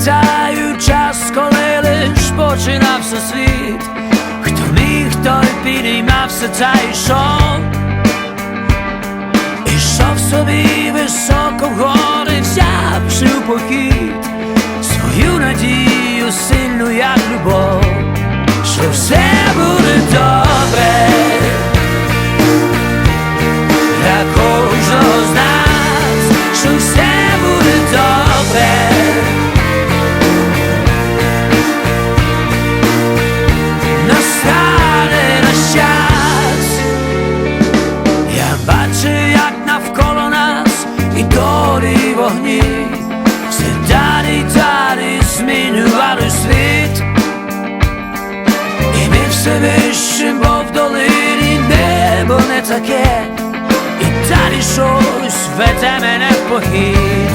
Пам'ятаю час, коли лиш починався світ, хто міг, той підіймався та йшов, ішов собі високо гори, взявши у похід, свою надію сильну, як любов. Вогні, все далі далі змінювали світ, і ми все вище, бо в долині небо не таке, і далі щось веде мене в похід,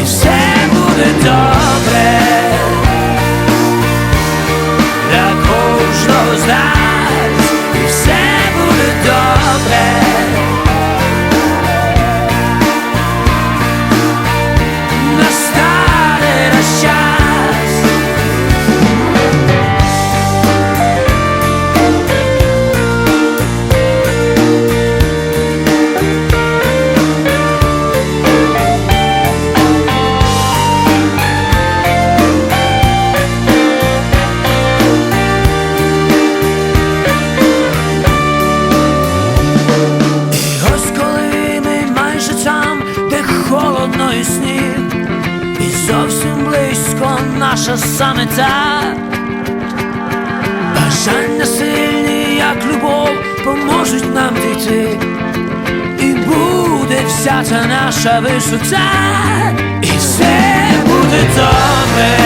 і все буде добре наша саме ця бажання сильні, як любов, поможуть нам дійти, і буде вся ця наша висоця, і все буде добре.